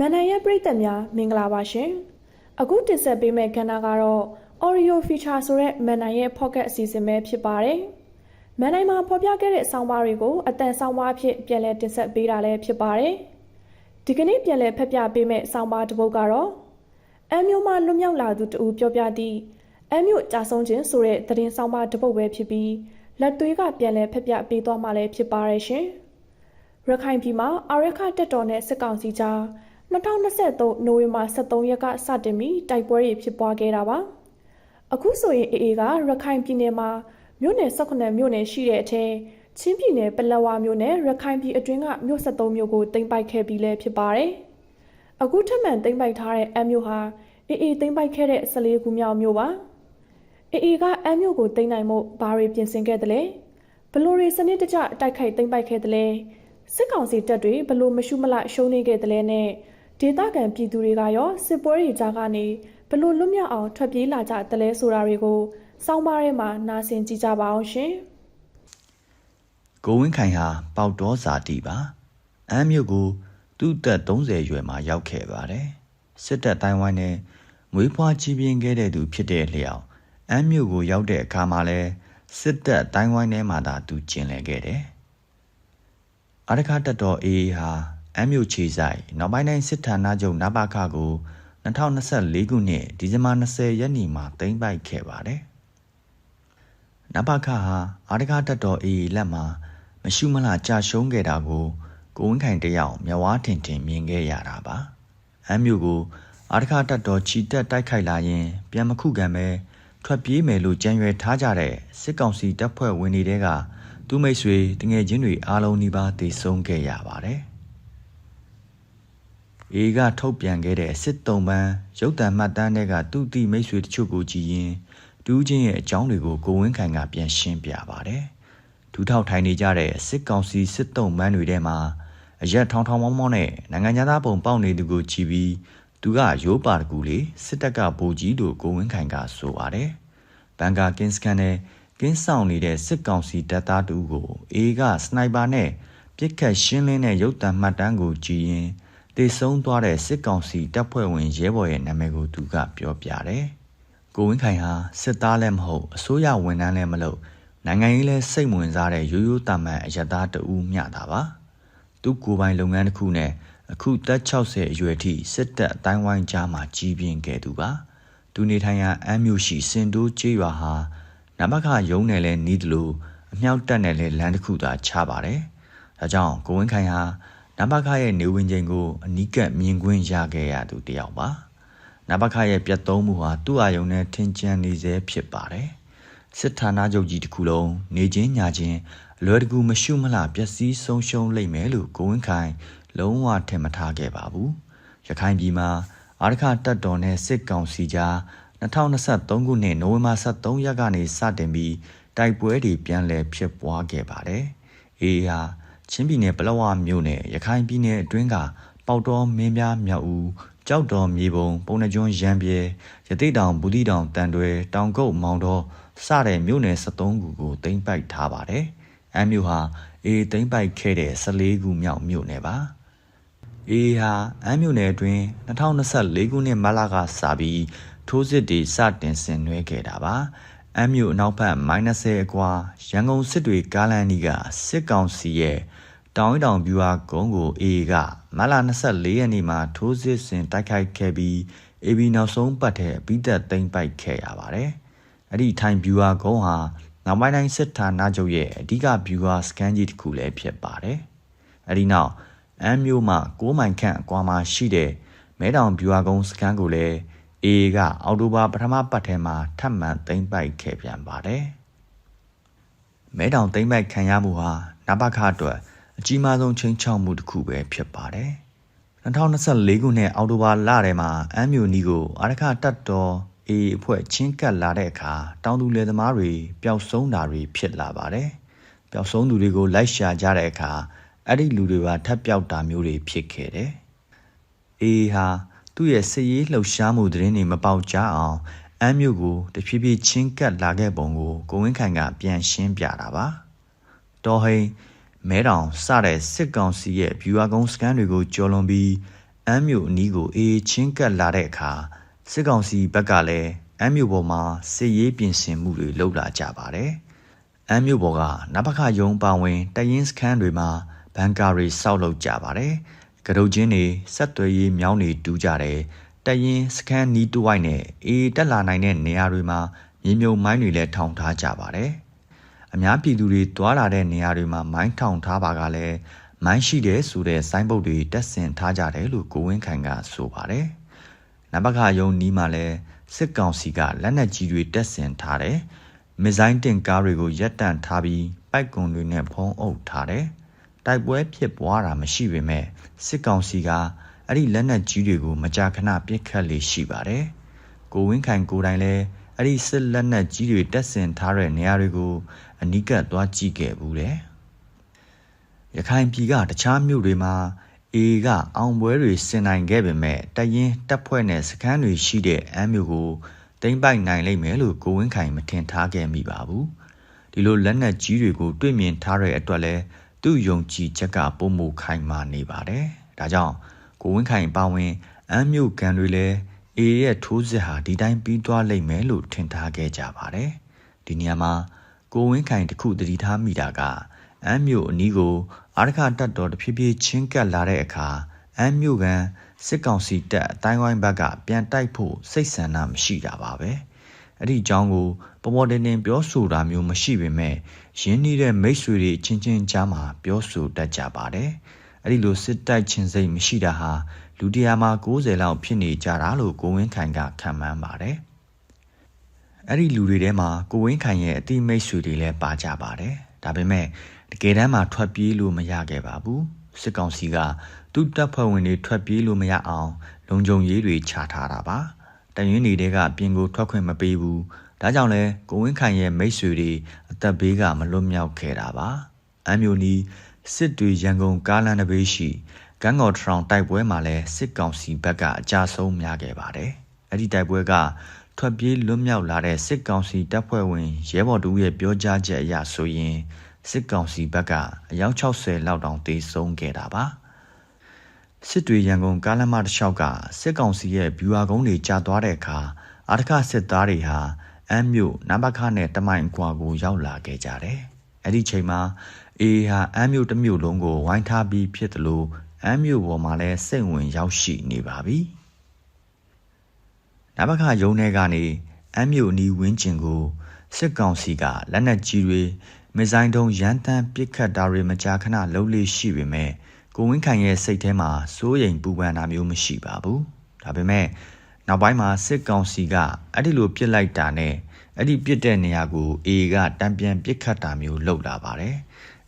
မန်နန်ရဲ့ပြည်သက်များမင်္ဂလာပါရှင်အခုတင်ဆက်ပေးမယ့်ကဏ္ဍကတော့ Oreo feature ဆိုတဲ့မန်နန်ရဲ့ pocket အစီအစဉ်ပဲဖြစ်ပါတယ်မန်နန်မှာဖော်ပြခဲ့တဲ့ဆောင်းပါးတွေကိုအတန်ဆောင်းပါးအဖြစ်ပြန်လည်တင်ဆက်ပေးတာလည်းဖြစ်ပါတယ်ဒီကနေ့ပြန်လည်ဖက်ပြပေးမယ့်ဆောင်းပါးတစ်ပုဒ်ကတော့အမ်မျိုးမှလွတ်မြောက်လာသူတူပြောပြသည့်အမ်မျိုးကြာဆုံးခြင်းဆိုတဲ့သတင်းဆောင်းပါးတစ်ပုဒ်ပဲဖြစ်ပြီးလက်သွေးကပြန်လည်ဖက်ပြပေးသွားမှလည်းဖြစ်ပါတယ်ရှင်ရခိုင်ပြည်မှာအာရခတက်တော်နဲ့စစ်ကောင်စီကြား 2023နိုဝင်ဘာ23ရက်ကစတင်ပြီးတိုက်ပွဲတွေဖြစ်ပွားခဲ့တာပါအခုဆိုရင်အေအေကရခိုင်ပြည်နယ်မှာမြို့နယ်18မြို့နယ်ရှိတဲ့အထက်ချင်းပြည်နယ်ပလက်ဝမြို့နယ်ရခိုင်ပြည်အတွင်းကမြို့73မြို့ကိုတင်ပိုက်ခဲ့ပြီးလည်းဖြစ်ပါတယ်အခုထပ်မံတင်ပိုက်ထားတဲ့အမြို့ဟာအေအေတင်ပိုက်ခဲ့တဲ့14ခုမြောက်မြို့ပါအေအေကအမြို့ကိုတင်နိုင်မှုဘာတွေပြင်ဆင်ခဲ့သလဲဘလို့တွေစနစ်တကျတိုက်ခိုက်တင်ပိုက်ခဲ့သလဲစစ်ကောင်စီတပ်တွေဘလို့မရှုမလရှုံးနေခဲ့သလဲနဲ့ ဒေသခံပြည်သူတွေကရောစစ်ပွဲတွေကြားကနေဘလို့လွတ်မြောက်အောင်ထွက်ပြေးလာကြသလဲဆိုတာတွေကိုစောင်းပါးထဲမှာနားဆင်ကြည့်ကြပါအောင်ရှင်ကိုဝင်းခိုင်ဟာပေါက်တော်ဇာတိပါအမ်းမြို့ကိုသူ့သက်30ရွယ်မှာရောက်ခဲ့ပါတယ်စစ်တပ်တိုင်းဝိုင်းနဲ့မွေးဖွားကြီးပြင်းခဲ့တဲ့သူဖြစ်တဲ့လျောက်အမ်းမြို့ကိုရောက်တဲ့အခါမှာလဲစစ်တပ်တိုင်းဝိုင်းထဲမှာသာသူကျင်လည်ခဲ့တယ်အရခတက်တော်အေးဟာ အမ်းမြို့ခြေဆိုင်နောက်ပိုင်းတိုင်းစစ်ဌာနချုပ်နပခကို2024ခုနှစ်ဒီဇင်ဘာ20ရက်နေ့မှာတင်ပိုက်ခဲ့ပါတယ်နပခဟာအာရခတက်တော်အေးလက်မှာမရှိမလားကြာရှုံးခဲ့တာကိုကိုဝင်းခိုင်တယောက်မျက်ဝါးထင်ထင်မြင်ခဲ့ရတာပါအမ်းမြို့ကိုအာရခတက်တော်ချီတက်တိုက်ခိုက်လာရင် ပြန်မခုခံပဲထွက်ပြေးမယ်လို့ကြံရွယ်ထားကြတဲ့စစ်ကောင်စီတပ်ဖွဲ့ဝင်တွေကသူမိတ်ဆွေတငယ်ချင်းတွေအားလုံးဒီပါတည်ဆုံးခဲ့ရပါတယ် အေကထုတ်ပြန်ခဲ့တဲ့စစ်တုံးပန်းရုပ်တံမှတ်တမ်းတွေကသူ့တိမိတ်ဆွေတချို့ကိုကြည်ရင်တူးချင်းရဲ့အကြောင်းတွေကိုကိုဝင်းခိုင်ကပြန်ရှင်းပြပါတယ်။ဒူးထောက်ထိုင်နေကြတဲ့စစ်ကောင်စီစစ်တုံးပန်းတွေထဲမှာအရက်ထောင်ထောင်မောင်းမောင်းနဲ့နိုင်ငံသားပုံပေါက်နေသူကိုကြည်ပြီးသူကရိုးပါတကူလေးစစ်တပ်ကဗိုလ်ကြီးတို့ကိုဝင်းခိုင်ကဆိုပါတယ်။ဘန်ကာကင်းစကန်နဲ့ကင်းဆောင်နေတဲ့စစ်ကောင်စီတပ်သားတူကိုအေကစနိုက်ပါနဲ့ပြစ်ခတ်ရှင်းလင်းတဲ့ရုပ်တံမှတ်တမ်းကိုကြည်ရင် တေဆုံးသွားတဲ့စစ်ကောင်စီတပ်ဖွဲ့ဝင်ရဲဘော်ရဲ့နာမည်ကိုသူကပြောပြတယ်။ကိုဝင်းခိုင်ဟာစစ်သားလည်းမဟုတ်အစိုးရဝန်ထမ်းလည်းမလုပ်နိုင်ငံရေးလည်းစိတ်ဝင်စားတဲ့ရိုးရိုးတာမန်အရသားတူမျှတာပါ။သူကိုယ်ပိုင်လုပ်ငန်းတစ်ခုနဲ့အခုတက်60အရွယ်ထိစစ်တပ်အတိုင်းဝိုင်းကြားမှာကြီးပြင်းခဲ့သူပါ။သူနေထိုင်ရာအမ်းမြို့ရှိစင်တိုးကျေးရွာဟာနမခရုံးနယ်လဲနီးတယ်လို့အမြောက်တက်နယ်လဲလမ်းတစ်ခုသာချပါတယ်။ဒါကြောင့်ကိုဝင်းခိုင်ဟာ နဘခရဲ့နေဝင်ချိန်ကိုအနီးကပ်မြင်ကွင်းရခဲ့ရသူတယောက်ပါနဘခရဲ့ပြတ်သုံးမှုဟာသူ့အာယုံနဲ့ထင်ကျန်နေစေဖြစ်ပါတယ်စစ်ဌာနချုပ်ကြီးတစ်ခုလုံးနေချင်းညာချင်းအလွယ်တကူမရှုမလှပျက်စီးဆုံးရှုံးလိမ့်မယ်လို့ကိုဝင်းခိုင်လုံးဝထင်မထားခဲ့ပါဘူးရခိုင်ပြည်မှာအာရခတက်တော်နဲ့စစ်ကောင်စီကြား2023ခုနှစ်နိုဝင်ဘာ23ရက်ကနေစတင်ပြီးတိုက်ပွဲတွေပြန်လည်ဖြစ်ပွားခဲ့ပါတယ်အေးဟာ ချင်းပြည်နယ်ပလောဝမြို့နယ်ရခိုင်ပြည်နယ်အတွင်းကပေါတော်မင်းများမြောက်ဦးကြောက်တော်မြေပုံ ပုံနှကျွန်းရံပြဲရတိတောင်ဘူးတိတောင်တန်တွဲတောင်ကုတ်မောင်တော်စတဲ့မြို့နယ်73ခုကိုတင်ပိုက်ထားပါတယ်။အမ်းမြို့ဟာအေးတင်ပိုက်ခဲ့တဲ့14ခုမြောက်မြို့နယ်ပါ။အေးဟာအမ်းမြို့နယ်အတွင်း2024ခုနှစ်မလကစပြီးထိုးစစ်တွေစတင်ဆင်နွှဲခဲ့တာပါ။ အမ်းမြို့အနောက်ဘက် -30 အကွာရန်ကုန်စစ်တွေကားလန်နီကစစ်ကောင်စီရဲ့တောင်တောင်ဗျူဟာကုန်းကိုအေကမလ24ရက်နေ့မှာထိုးစစ်ဆင်တိုက်ခိုက်ခဲ့ပြီးအေဘီနောက်ဆုံးပတ်ထဲပြီးသက်သိမ်းပိုက်ခဲ့ရပါတယ်။အဲ့ဒီထိုင်ဗျူဟာကုန်းဟာနောက်ပိုင်းတိုင်းစစ်ဌာနချုပ်ရဲ့အဓိကဗျူဟာစကန်ကြီးတစ်ခုလည်းဖြစ်ပါတယ်။အဲ့ဒီနောက်အမ်းမြို့မှာ6မိုင်ခန့်အကွာမှာရှိတဲ့မဲတောင်ဗျူဟာကုန်းစကန်ကိုလည်း အေကအော်တိုဘာပထမပတ်ထဲမှာထပ်မံသိမ်းပိုက်ခဲ့ပြန်ပါတယ်။မဲတောင်သိမ်းပိုက်ခံရမှုဟာနဘခအတွက်အကြီးမားဆုံးချင်းချောက်မှုတစ်ခုပဲဖြစ်ပါတယ်။2024ခုနှစ်အောက်တိုဘာလထဲမှာအမ်းမြို့နီကိုအာရခတက်တော်အေးအဖွဲ့ချင်းကပ်လာတဲ့အခါတောင်သူလယ်သမားတွေပျောက်ဆုံးတာတွေဖြစ်လာပါတယ်။ပျောက်ဆုံးသူတွေကိုလိုက်ရှာကြတဲ့အခါအဲ့ဒီလူတွေပါထပ်ပျောက်တာမျိုးတွေဖြစ်ခဲ့တယ်။အေးဟာ သူ့ရဲ့စည်ရေးလှုပ်ရှားမှုသတင်းတွေမပေါက်ကြအောင်အမ်းမြို့ကိုတဖြည်းဖြည်းချင်းကပ်လာခဲ့ပုံကိုကိုဝင်းခိုင်ကပြန်ရှင်းပြတာပါ။တော်ဟိန်မဲတောင်စတဲ့စစ်ကောင်စီရဲ့ဗျူဟာကုန်းစကန်တွေကိုကျော်လွန်ပြီးအမ်းမြို့အနီးကိုအေးချင်းကပ်လာတဲ့အခါစစ်ကောင်စီဘက်ကလည်းအမ်းမြို့ပေါ်မှာစစ်ရေးပြင်ဆင်မှုတွေလုပ်လာကြပါတယ်။အမ်းမြို့ပေါ်ကနဘခယုံပါဝင်တရင်စခန်းတွေမှာဘန်ကာတွေစောက်လုပ်ကြပါတယ်။ ကရုတ်ချင်းတွေဆက်သွယ်ရေးမြောင်းတွေတူးကြတယ်။တရင်စခန်းနီးတဝိုက်နဲ့အေးတက်လာနိုင်တဲ့နေရာတွေမှာမြေမြုံမိုင်းတွေလည်းထောင်ထားကြပါတယ်။အများပြည်သူတွေတွာလာတဲ့နေရာတွေမှာမိုင်းထောင်ထားပါကလည်းမိုင်းရှိတယ်ဆိုတဲ့ဆိုင်းဘုတ်တွေတက်ဆင်ထားကြတယ်လို့ကိုဝင်းခိုင်ကဆိုပါတယ်။နဘခယုံနီးမှာလည်းစစ်ကောင်စီကလက်နက်ကြီးတွေတက်ဆင်ထားတယ်။မစ်ဇိုင်းတင်ကားတွေကိုရပ်တန့်ထားပြီးပိုက်ကွန်တွေနဲ့ဖုံးအုပ်ထားတယ်။ တိုက်ပွဲဖြစ်ပွားတာမရှိပေမဲ့စစ်ကောင်စီကအဲ့ဒီလက်နက်ကြီးတွေကိုမကြာခဏပစ်ခတ်လေရှိပါတယ်။ကိုဝင်းခိုင်ကိုတိုင်လည်းအဲ့ဒီစစ်လက်နက်ကြီးတွေတက်ဆင်ထားတဲ့နေရာတွေကိုအနီးကပ်သွားကြည့်ခဲ့ဘူးတယ်။ရခိုင်ပြည်ကတခြားမြို့တွေမှာအေကအောင်ပွဲတွေဆင်နိုင်ခဲ့ပေမဲ့တရင်တက်ဖွဲ့နဲ့စခန်းတွေရှိတဲ့အမ်းမြို့ကိုတိမ့်ပိုက်နိုင်လိမ့်မယ်လို့ကိုဝင်းခိုင်မထင်ထားခဲ့မိပါဘူးဒီလိုလက်နက်ကြီးတွေကိုတွေ့မြင်ထားတဲ့အတွက်လဲ သူ့ယုံကြည်ချက်ကပုံမခိုင်မာနေပါတယ်ဒါကြောင့်ကိုဝင်းခိုင်ပါဝင် အမ်းမြို့ကန်တွေလည်းအေရဲ့ထိုးစစ်ဟာဒီတိုင်းပြီးသွားလိမ့်မယ်လို့ထင်ထားခဲ့ကြပါတယ်ဒီနေရာမှာကိုဝင်းခိုင်တခုတတိထားမိတာကအမ်းမြို့အနီးကိုအာရခတက်တော်တဖြည်းဖြည်းချင်းကပ်လာတဲ့အခါအမ်းမြို့ကန်စစ်ကောင်စီတပ်အတိုင်းဝိုင်းဘက်ကပြန်တိုက်ဖို့စိတ်ဆန္ဒမရှိတာပါပဲ အဲ့ဒီအကြောင်းကိုပေါ်ပေါ်တင်တင်ပြောဆိုတာမျိုးမရှိပေမဲ့ရင်းနှီးတဲ့မိတ်ဆွေတွေချင်းချင်းကြားမှာပြောဆိုတတ်ကြပါတယ်အဲ့ဒီလိုစစ်တိုက်ချင်းစိတ်မရှိတာဟာလူတရားမှာ90လောက်ဖြစ်နေကြတာလို့ကိုဝင်းခိုင်ကခံမှန်းပါတယ်အဲ့ဒီလူတွေထဲမှာကိုဝင်းခိုင်ရဲ့အတိမိတ်ဆွေတွေလည်းပါကြပါတယ်ဒါပေမဲ့တကယ်တမ်းမှာထွက်ပြေးလို့မရခဲ့ပါဘူးစစ်ကောင်စီကသူ့တပ်ဖွဲ့ဝင်တွေထွက်ပြေးလို့မရအောင် လုံခြုံရေးတွေချထားတာပါ တရင်တွေတဲကပြင်ကိုထွက်ခွင့်မပေးဘူးဒါကြောင့်လဲကိုဝင်းခိုင်ရဲ့မိတ်ဆွေတွေအသက်ဘေးကမလွတ်မြောက်ခဲ့တာပါအမ်မျိုးနီစစ်တွေရန်ကုန်ကားလမ်းတစ်ဘေးရှိကန်းကော်ထရောင်တိုက်ပွဲမှာလဲစစ်ကောင်စီဘက်ကအကြဆုံးများခဲ့ပါတယ်အဲ့ဒီတိုက်ပွဲကထွက်ပြေးလွတ်မြောက်လာတဲ့စစ်ကောင်စီတပ်ဖွဲ့ဝင်ရဲဘော်တူရဲ့ပြောကြားချက်အရဆိုရင်စစ်ကောင်စီဘက်ကအယောက်60လောက်တောင်တေဆုံးခဲ့တာပါ စစ်တွေရန်ကုန်ကားလမ်းမတစ်လျှောက်ကစစ်ကောင်စီရဲ့ဗျူဟာကုန်းတွေကြာသွားတဲ့အခါအာတခစစ်သားတွေဟာအမ်းမြို့နဘခနဲ့တမိုင်ကွာကိုရောက်လာခဲ့ကြတယ်။အဲ့ဒီချိန်မှာအေးဟာအမ်းမြို့တစ်မြို့လုံးကိုဝိုင်းထားပြီးဖြစ်တယ်လို့အမ်းမြို့ပေါ်မှာလည်းစိတ်ဝင်ရောက်ရှိနေပါပြီ။နဘခရုံးထဲကနေအမ်းမြို့အနီးဝင်းကျင်ကိုစစ်ကောင်စီကလက်နက်ကြီးတွေမစ်ဇိုင်းတုံးရန်တမ်းပစ်ခတ်တာတွေမကြာခဏလှုပ်လေရှိပေမဲ့ ကိုဝင်းခိုင်ရဲ့စိတ်ထဲမှာစိုးရိမ်ပူပန်တာမျိုးမရှိပါဘူးဒါပေမဲ့နောက်ပိုင်းမှာစစ်ကောင်စီကအဲ့ဒီလိုပြစ်လိုက်တာနဲ့အဲ့ဒီပြစ်တဲ့နေရာကိုအေကတံပြန်ပြစ်ခတ်တာမျိုးလုပ်လာပါတယ်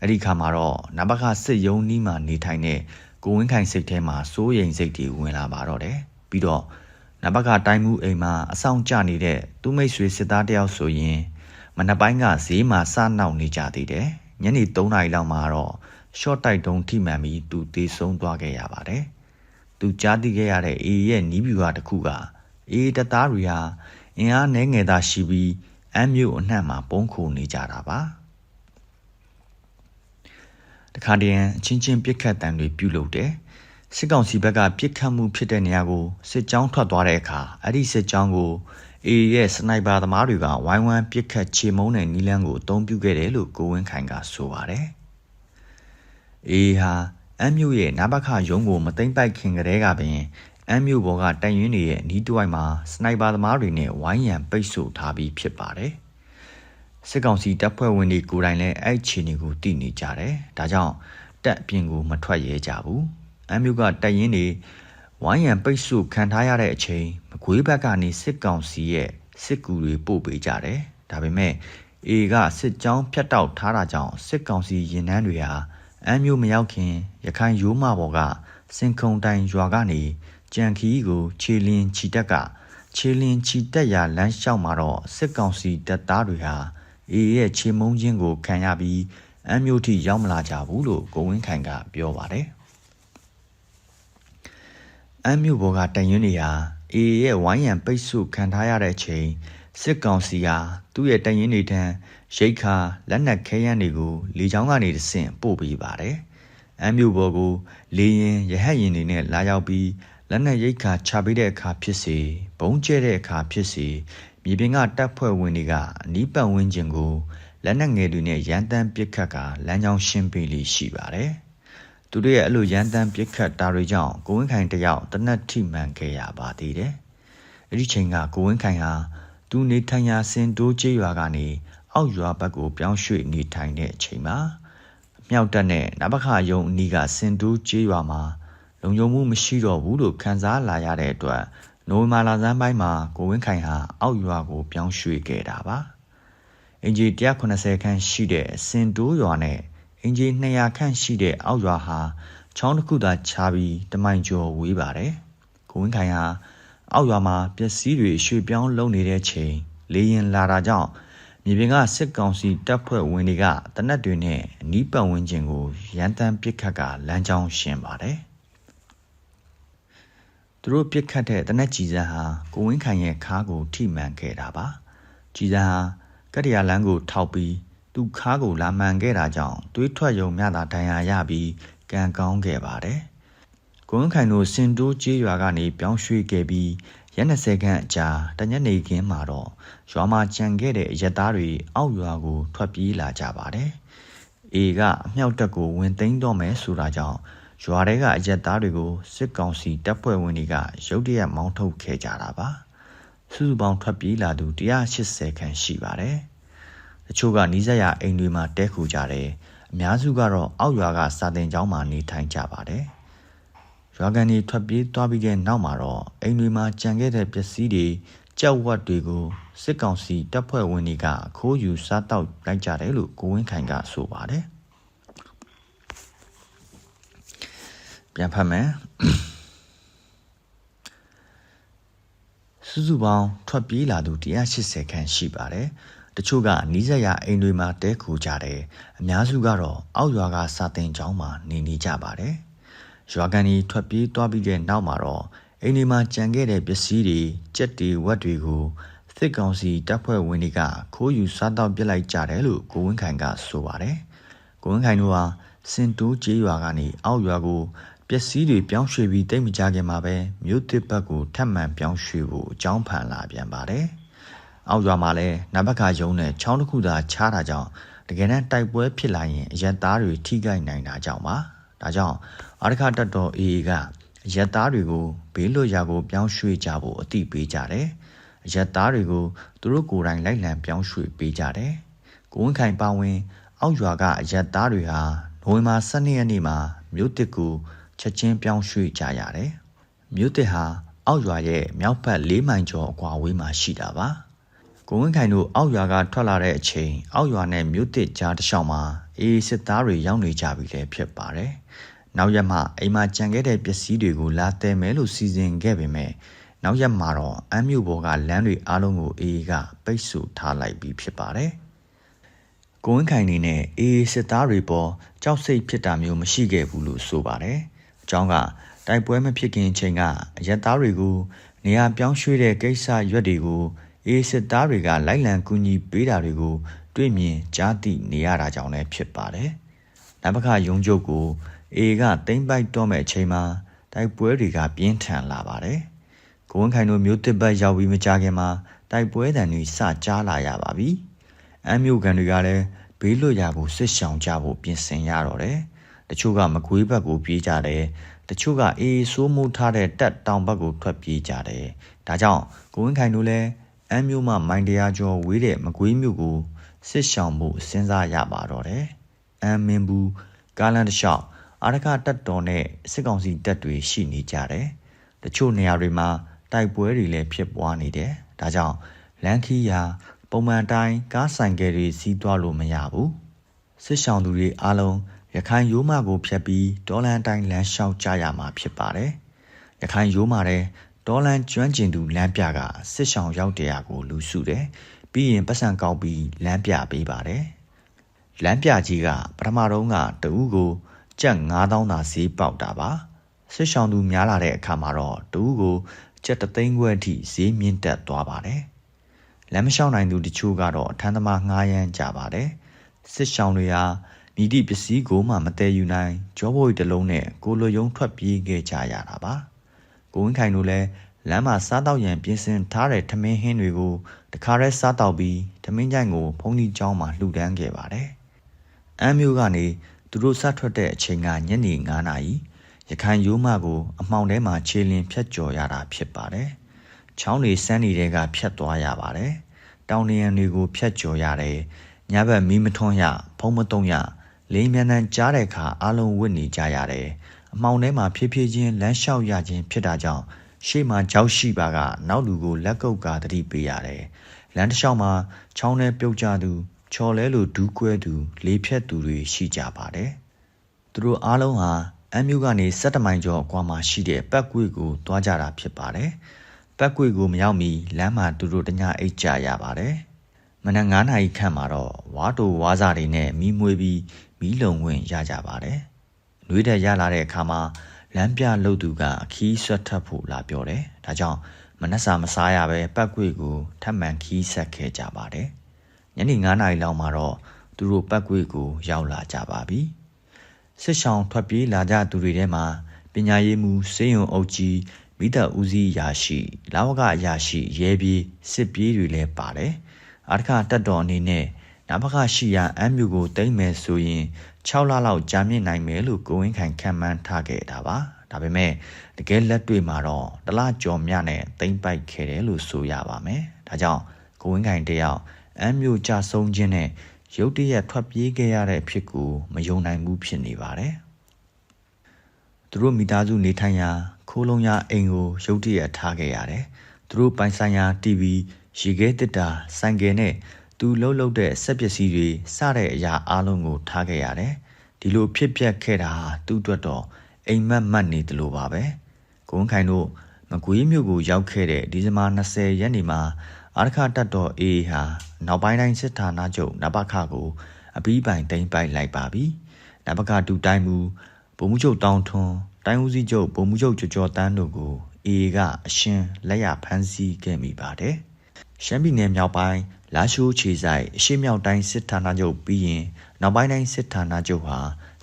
အဲ့ဒီခါမှာတော့နဘခစစ်ယုံနီးမှာနေထိုင်တဲ့ကိုဝင်းခိုင်စိတ်ထဲမှာစိုးရိမ်စိတ်တွေဝင်လာပါတော့တယ်ပြီးတော့နဘခတိုင်းမှုအိမ်မှာအဆောင်ကျနေတဲ့သူမိတ်ဆွေစစ်သားတယောက်ဆိုရင်မနက်ပိုင်းကဈေးမှာစနောက်နေကြသေးတယ်ညနေ3နာရီလောက်မှာတော့ short တိုက်တုံးထိမှန်ပြီးသူသေဆုံးသွားခဲ့ရပါတယ်သူကြားသိခဲ့ရတဲ့အေရဲ့နီးဗျူဟာတစ်ခုကအေတသားတွေဟာအင်အားနည်းငယ်သာရှိပြီးအမ်းမြို့အနှံ့မှာပုံခုနေကြတာပါတခါတည်းအချင်းချင်းပြစ်ခတ်တံတွေပြုလုပ်တယ်စစ်ကောင်စီဘက်ကပြစ်ခတ်မှုဖြစ်တဲ့နေရာကိုစစ်ကြောင်းထွက်သွားတဲ့အခါအဲ့ဒီစစ်ကြောင်းကိုအေရဲ့စနိုက်ပါသမားတွေကဝိုင်းဝန်းပစ်ခတ်ချေမုန်းတဲ့နီလန်းကိုအသုံးပြုခဲ့တယ်လို့ကိုဝင်းခိုင်ကဆိုပါတယ်။ အေဟာအမ်းမြို့ရဲ့နဘခရုံးကိုမသိမ့်ပိုက်ခင်ကတည်းကပင်အမ်းမြို့ပေါ်ကတိုင်ရင်းတွေရဲ့နီးတွိုက်မှာစနိုက်ပါသမားတွေနဲ့ဝိုင်းရံပိတ်ဆို့ထားပြီးဖြစ်ပါတယ်။စစ်ကောင်စီတပ်ဖွဲ့ဝင်တွေကိုယ်တိုင်လည်းအဲ့ချီနေကိုတည်နေကြတယ်။ဒါကြောင့်တပ်အပြင်ကိုမထွက်ရဲကြဘူး။အမ်းမြို့ကတိုင်ရင်းတွေဝိုင်းရံပိတ်ဆို့ခံထားရတဲ့အချိန်မကွေးဘက်ကနေစစ်ကောင်စီရဲ့စစ်ကူတွေပို့ပေးကြတယ်။ဒါပေမဲ့အေကစစ်ကြောင်းဖြတ်တောက်ထားတာကြောင့်စစ်ကောင်စီရင်နှန်းတွေဟာ အမ်းမျိုးမရောက်ခင်ရခိုင်ရိုးမဘော်ကစင်ခုံတိုင်ရွာကနေကြံခီကိုခြေလင်းချီတက်ကခြေလင်းချီတက်ရာလမ်းလျှောက်မှာတော့စစ်ကောင်စီတပ်သားတွေဟာအေရဲ့ခြေမုံချင်းကိုခံရပြီးအမ်းမျိုးထိရောက်မလာကြဘူးလို့ကိုဝင်းခိုင်ကပြောပါတယ်။အမ်းမြို့ဘော်ကတန်ရင်တွေဟာအေရဲ့ဝိုင်းရံပိတ်ဆို့ခံထားရတဲ့ချိန်စစ်ကောင်စီဟာသူ့ရဲ့တန်ရင်တွေထံ ရိတ်ခါလက်နက်ခဲယမ်းတွေကိုလေကြောင်းကနေတဆင့်ပို့ပေးပါတယ်။အမ်းမြို့ဘော်ကိုလေရင်ရဟတ်ရင်တွေနဲ့လာရောက်ပြီးလက်နက်ရိတ်ခါချပေးတဲ့အခါဖြစ်စေဘုံကျဲတဲ့အခါဖြစ်စေမြေပြင်ကတပ်ဖွဲ့ဝင်တွေကအနီးပတ်ဝန်းကျင်ကိုလက်နက်ငယ်တွေနဲ့ရန်တမ်းပစ်ခတ်ကလမ်းကြောင်းရှင်းပေးလိရှိပါတယ်။သူတို့ရဲ့အဲ့လိုရန်တမ်းပစ်ခတ်တာတွေကြောင့်ကိုဝင်းခိုင်တယောက်တနက်ထိမှန်ခဲ့ရပါသေးတယ်။အဲ့ဒီချိန်ကကိုဝင်းခိုင်ဟာသူနေထိုင်ရာစင်တိုးကျေးရွာကနေ အောက်ရွာဘက်ကိုပြောင်းရွှေ့နေထိုင်တဲ့အချိန်မှာမြောက်တက်နဲ့နဘခယုံအနီးကစင်တိုးကျေးရွာမှာလုံခြုံမှုမရှိတော့ဘူးလို့ခံစားလာရတဲ့အတွက်နိုဝင်ဘာလဆန်းပိုင်းမှာကိုဝင်းခိုင်ဟာအောက်ရွာကိုပြောင်းရွှေ့ခဲ့တာပါအင်ဂျီ180ခန်းရှိတဲ့စင်တိုးရွာနဲ့အင်ဂျီ200ခန်းရှိတဲ့အောက်ရွာဟာချောင်းတစ်ခုသာခြားပြီးတမိုင်ကျော်ဝေးပါတယ်ကိုဝင်းခိုင်ဟာအောက်ရွာမှာပျက်စီးတွေရွှေ့ပြောင်းလုပ်နေတဲ့ချိန်လေရင်လာတာကြောင့် မြေပြင်ကစစ်ကောင်စီတပ်ဖွဲ့ဝင်တွေကတနက်တွေနဲ့အနီးပတ်ဝန်းကျင်ကိုရန်တမ်းပစ်ခတ်ကလမ်းကြောင်းရှင်းပါတယ်သူတို့ပြစ်ခတ်တဲ့တနက်ကြီးစံဟာကိုဝင်းခိုင်ရဲ့ခါးကိုထိမှန်ခဲ့တာပါကြီးစံဟာကတ္တရာလန်းကိုထောက်ပြီးသူခါးကိုလာမှန်ခဲ့တာကြောင့်သွေးထွက်ယုံမြတာဒဏ်ရာရပြီးကံကောင်းခဲ့ပါတယ်ကိုဝင်းခိုင်တို့စင်တိုးကျေးရွာကနေပြောင်းရွှေ့ခဲ့ပြီး ရက်20ခန့်အကြာတညနေခင်းမှာတော့ရွာမှာကြံခဲ့တဲ့ရက်သားတွေအောက်ရွာကို ထွက်ပြေးလာကြပါတယ်အေကအမြောက်တက်ကိုဝင်သိမ်းတော့မယ်ဆိုတာကြောင့်ရွာတွေကအရက်သားတွေကိုစစ်ကောင်စီတပ်ဖွဲ့ဝင်တွေကရုတ်တရက်မောင်းထုတ်ခဲ့ကြတာပါစုစုပေါင်းထွက်ပြေးလာသူ180ခန့်ရှိပါတယ်တချို့ကနီးစပ်ရာအိမ်တွေမှာတဲခုကြတယ်အများစုကတော့အောက်ရွာကစာတင်ကျောင်းမှာနေထိုင်ကြပါတယ် ရွာကန်တွေထွက်ပြေးသွားပြီးတဲ့နောက်မှာတော့အိမ်တွေမှာကြံခဲ့တဲ့ပစ္စည်းတွေကြောက်ဝတ်တွေကိုစစ်ကောင်စီတပ်ဖွဲ့ဝင်တွေကခိုးယူစားတောက်လိုက်ကြတယ်လို့ကိုဝင်းခိုင်ကဆိုပါတယ်ပြန်ဖတ်မယ်စုစုပေါင်းထွက်ပြေးလာသူ180ခန့်ရှိပါတယ်တချို့ကနီးစပ်ရာအိမ်တွေမှာတဲခူကြတယ်အများစုကတော့အောက်ရွာကစာတင်ကျောင်းမှာနေနေကြပါတယ် ရွာကန်ကြီးထွက်ပြေးသွားပြီးတဲ့နောက်မှာတော့အိမ်ဒီမှာကြံခဲ့တဲ့ပစ္စည်းတွေကြက်တွေဝက်တွေကိုစစ်ကောင်စီတပ်ဖွဲ့ဝင်တွေကခိုးယူစားတောက်ပစ်လိုက်ကြတယ်လို့ကိုဝင်းခိုင်ကဆိုပါတယ်။ကိုဝင်းခိုင်တို့ဟာစင်တိုးကျေးရွာကနေအောက်ရွာကိုပစ္စည်းတွေပြောင်းရွှေ့ပြီးတိတ်မကြခင်မှာပဲမြို့တစ်ဘက်ကိုထပ်မံပြောင်းရွှေ့ဖို့အကြောင်းဖန်လာပြန်ပါတယ်။အောက်ရွာမှာလည်းနဘခရုံးနဲ့ချောင်းတစ်ခုသာခြားတာကြောင့်တကယ်တမ်းတိုက်ပွဲဖြစ်လာရင်အရက်သားတွေထိခိုက်နိုင်တာကြောင့်ပါ။ဒါကြောင့် အာရခတက်တော်အေအေကရက်သားတွေကိုဘေးလွတ်ရာကိုပြောင်းရွှေ့ကြဖို့အတိပေးကြတယ်။ရက်သားတွေကိုသူတို့ကိုယ်တိုင်လိုက်လံပြောင်းရွှေ့ပေးကြတယ်။ကိုဝင်းခိုင်ပါဝင် အောက်ရွာကရက်သားတွေဟာနိုဝင်ဘာ12ရက်နေ့မှာမြို့တစ်ကိုချက်ချင်းပြောင်းရွှေ့ကြရတယ်။မြို့တစ်ဟာအောက်ရွာရဲ့မြောက်ဘက်၄မိုင်ကျော်အကွာဝေးမှာရှိတာပါ။ကိုဝင်းခိုင်တို့အောက်ရွာကထွက်လာတဲ့အချိန်အောက်ရွာနဲ့မြို့တစ်ကြားတစ်လျှောက်မှာအေးစစ်သားတွေရောက်နေကြပြီလည်းဖြစ်ပါတယ်။ နောက်ရက်မှအိမ်မှာကြံခဲ့တဲ့ပစ္စည်းတွေကိုလာတဲမယ်လို့စီစဉ်ခဲ့ပေမဲ့နောက်ရက်မှာတော့အမ်းမြို့ပေါ်ကလမ်းတွေအားလုံးကိုအေးကပိတ်ဆို့ထားလိုက်ပြီးဖြစ်ပါတယ်။ကိုဝင်းခိုင်နေနဲ့အေးစစ်သားတွေပေါ်ကြောက်စိတ်ဖြစ်တာမျိုးမရှိခဲ့ဘူးလို့ဆိုပါတယ်။အကြောင်းကတိုက်ပွဲမဖြစ်ခင်ချိန်ကရက်သားတွေကိုနေရာပြောင်းရွှေ့တဲ့ကိစ္စရွက်တွေကိုအေးစစ်သားတွေကလိုက်လံကူညီပေးတာတွေကို တွေ့မြင်ကြားသိနေရတာကြောင့်လည်းဖြစ်ပါတယ်။နဘခယုံကျုပ်ကို အေကတိမ့်ပိုက်တော့မဲ့အချိန်မှာတိုက်ပွဲတွေကပြင်းထန်လာပါတယ်။ကိုဝင်းခိုင်တို့မျိုးတစ်ပတ်ရောက်ပြီးမကြခင်မှာတိုက်ပွဲတံတွေစကြားလာရပါပြီ။အမ်းမျိုးကန်တွေကလည်းဘေးလွတ်ရာကိုစစ်ဆောင်ကြဖို့ပြင်ဆင်ရတော့တယ်။တချို့ကမကွေးဘက်ကိုပြေးကြတယ်။တချို့ကအေးဆိုးမှုထားတဲ့တက်တောင်ဘက်ကိုထွက်ပြေးကြတယ်။ဒါကြောင့်ကိုဝင်းခိုင်တို့လည်းအမ်းမျိုးမှမိုင်တရာကျော်ဝေးတဲ့မကွေးမျိုးကိုစစ်ဆောင်မှုစဉ်းစားရပါတော့တယ်။အမ်းမင်းဘူးကားလန်တစ်လျှောက် အာရခတပ်တော်နဲ့စစ်ကောင်စီတပ်တွေရှိနေကြတယ်။တချို့နေရာတွေမှာတိုက်ပွဲတွေလည်းဖြစ်ပွားနေတယ်။ဒါကြောင့်လန်ခီယာပုံမှန်တိုင်းကားဆိုင်ကယ်တွေစီးသွားလို့မရဘူး။စစ်ဆောင်သူတွေအားလုံးရခိုင်ရိုးမကိုဖျက်ပြီးဒေါ်လန်တိုင်းလမ်းလျှောက်ကြရမှာဖြစ်ပါတယ်။ရခိုင်ရိုးမတဲ့ဒေါ်လန်ကျွမ်းကျင်သူလမ်းပြကစစ်ဆောင်ရောက်တရားကိုလူစုတယ်။ပြီးရင်ပတ်စံကောက်ပြီးလမ်းပြပေးပါတယ်။လမ်းပြကြီးကပထမတော့ကတဦးကို ကျပ်9000သာဈေးပေါက်တာပါဆွရှောင်းသူများလာတဲ့အခါမှာတော့တူးကိုကျပ်တသိန်းခွဲအထိဈေးမြင့်တက်သွားပါတယ်လမ်းမလျှောက်နိုင်သူတချို့ကတော့အထမ်းသမားငှားရမ်းကြပါတယ်စစ်ရှောင်းတွေဟာမိတိပစ္စည်းကိုမှမတည်ယူနိုင်ကြောဘိုးတလုံးနဲ့ကိုလိုယုံထွက်ပြေးခဲ့ကြရတာပါကိုဝင်းခိုင်တို့လည်းလမ်းမှာစားတောက်ရန်ပြင်ဆင်ထားတဲ့ထမင်းဟင်းတွေကိုတခါတည်းစားတောက်ပြီးထမင်းကြိုင်ကို ဖုန်ကြီးကျောင်းမှာလှူဒန်းခဲ့ပါတယ်။အမ်းမျိုးကနေ သူတို့စထွက်တဲ့အချိန်ကညနေ9နာရီရခိုင်ရိုးမကိုအမှောင်ထဲမှာခြေလင်ဖြတ်ကျော်ရတာဖြစ်ပါတယ်။ချောင်းတွေစမ်းနေတဲ့ကဖြတ်သွားရပါတယ်။တောင်နေရန်တွေကိုဖြတ်ကျော်ရတယ်။ညဘက်မီးမထွန်းရဖုံးမတုံးရလိမ်မြန်တန်ကြားတဲ့အခါအလုံးဝစ်နေကြရတယ်။အမှောင်ထဲမှာဖြည်းဖြည်းချင်းလမ်းလျှောက်ရခြင်းဖြစ်တာကြောင့်ရှေ့မှာကြောက်ရှိပါကနောက်လူကိုလက်ကုပ်ကာတတိပေးရတယ်။လမ်းတစ်လျှောက်မှာချောင်းထဲပြုတ်ကြသူ ချော်လဲလိုဒူးကွဲသူလေးဖြတ်သူတွေရှိကြပါတယ်။သူတို့အားလုံးဟာအမ်းမျိုးကနေ7မိုင်ကျော်အကွာမှာရှိတဲ့ပက်ကွေကိုသွားကြတာဖြစ်ပါတယ်။ပက်ကွေကိုမရောက်မီလမ်းမှာသူတို့တညအိတ်ကြရပါတယ်။မနက်9နာရီခန့်မှာတော့ဝါတိုဝါးစာတွေနဲ့မီးမွေးပြီးမီးလုံဝင်ရကြပါတယ်။နှွေးတဲ့ရလာတဲ့အခါမှာလမ်းပြလုတ်သူကခီးဆွတ်ထပ်ဖို့လာပြောတယ်။ဒါကြောင့်မနှက်စာမစားရပဲပတ်ကွေကိုထပ်မံခီးဆက်ခဲ့ကြပါတယ်။ ညနေ9နာရီလောက်မှာတော့သူတို့ပတ်ကွေကိုရောက်လာကြပါပြီ။စစ်ဆောင်ထွက်ပြေးလာကြသူတွေထဲမှာပညာရေးမှုစေယုံအုပ်ကြီးမိသက်ဦးစီးရာရှိလာဝကအရာရှိရဲပြေးစစ်ပြေးတွေလည်းပါတယ်။အာတခတက်တော်အနေနဲ့နဘခရှိရာအမ်းမြို့ကိုတိမ့်မယ်ဆိုရင်6လလောက်ကြာမြင့်နိုင်မယ်လို့ကိုဝင်းခိုင်ခံမှန်းထားခဲ့တာပါဒါပေမဲ့တကယ်လက်တွေ့မှာတော့တလားကြော်မြနဲ့တိမ့်ပိုက်ခဲ့တယ်လို့ဆိုရပါမယ်ဒါကြောင့်ကိုဝင်းခိုင်တယောက် အမ်းမြို့ကြဆုံးခြင်းနဲ့ရုတ်တရက်ထွက်ပြေးခဲ့ရတဲ့ဖြစ်ကိုမယုံနိုင်ဘူးဖြစ်နေပါတယ်သူတို့မိသားစုနေထိုင်ရာခိုးလုံးရအိမ်ကိုရုတ်တရက်ထားခဲ့ရတယ်သူတို့ပိုင်ဆိုင်ရာ TV ရေခဲတစ်တာဆိုင်ကယ်နဲ့သူလှုပ်လှုပ်တဲ့စက်ပစ္စည်းတွေစတဲ့အရာအလုံးကိုထားခဲ့ရတယ်။ဒီလိုဖြစ်ပျက်ခဲ့တာဟာသူ့အတွက်တော့အိမ်မက်မက်နေတယ်လို့ပါပဲ။ကိုန်းခိုင်တို့မကွေးမြို့ကိုရောက်ခဲ့တဲ့ဒီဇင်ဘာ20ရက်နေ့မှာ အာရခတက်တော်အေးဟာနောက်ပိုင်းတိုင်းစစ်ဌာနချုပ်နဘခကို အပီးပိုင်တိမ့်ပိုက်လိုက်ပါပြီ။နဘခတူတိုင်းမူဗိုလ်မှူးချုပ်တောင်ထွန်းတိုင်းဦးစီးချုပ်ဗိုလ်မှူးချုပ်ကျော်ကျော်တန်းတို့ကိုအေးကအရှင်လက်ရဖမ်းဆီးခဲ့မိပါတယ်။ရှမ်းပြည်နယ်မြောက်ပိုင်းလာရှိုးခြေဆိုင်အရှိမြောက်တိုင်းစစ်ဌာနချုပ်ပြီးရင်နောက်ပိုင်းတိုင်းစစ်ဌာနချုပ်ဟာ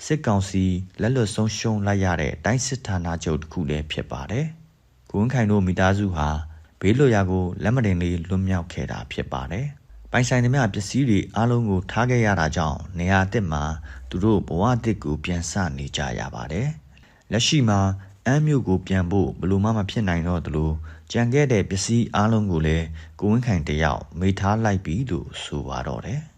စစ်ကောင်စီလက်လွတ်ဆုံးရှုံးလိုက်ရတဲ့တိုင်းစစ်ဌာနချုပ်တစ်ခုလည်းဖြစ်ပါတယ်။ကိုဝင်းခိုင်တို့မိသားစုဟာ ဘေးလွတ်ရာကိုလက်မတင်လေးလွတ်မြောက်ခဲ့တာဖြစ်ပါတယ်။ပိုင်ဆိုင်သမျှပစ္စည်းတွေအားလုံးကိုထားခဲ့ရတာကြောင့်နေရာတစ်မှာသူတို့ဘဝတစ်ကိုပြန်ဆနေကြရပါတယ်။လက်ရှိမှာအမ်းမြို့ကိုပြန်ဖို့ဘလို့မှမဖြစ်နိုင်တော့သလိုကြံခဲ့တဲ့ပစ္စည်းအားလုံးကိုလည်းကိုဝင်းခိုင်တယောက်မိထားလိုက်ပြီလို့ဆိုပါတော့တယ်။